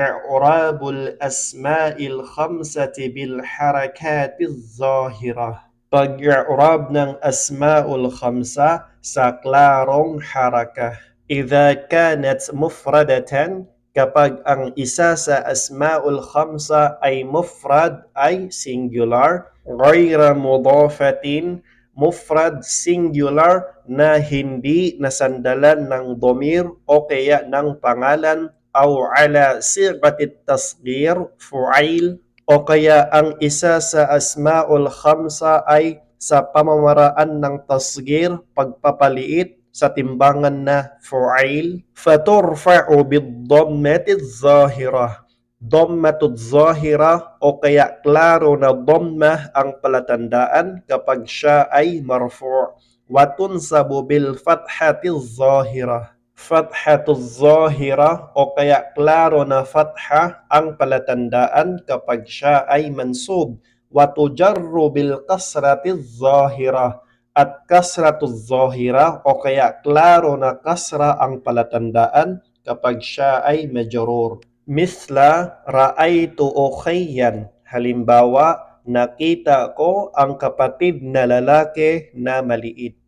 إعراب الأسماء الخمسة بالحركات الظاهرة Pag-i'rab ng asma'ul khamsa sa klarong haraka. إذا كانت مفردة kapag ang isa sa asma'ul khamsa ay mufrad ay singular غير مضافة mufrad singular na hindi nasandalan ng domir o kaya ng pangalan أو على صيغة التصغير فعيل o kaya ang isa sa asma'ul khamsa ay sa pamamaraan ng tasgir, pagpapaliit sa timbangan na fu'ail. Faturfa'u bid-dhammati zahira. Dhammatu zahira o kaya klaro na dhamma ang palatandaan kapag siya ay marfu'. Watunsabu bil fathati zahira fathatu zahira o kaya klaro na fatha ang palatandaan kapag siya ay mansub. Wa tujarru bil kasrati zahira at kasratu zahira o kaya klaro na kasra ang palatandaan kapag siya ay majrur. Misla ra'aytu ukhayyan halimbawa nakita ko ang kapatid na lalaki na maliit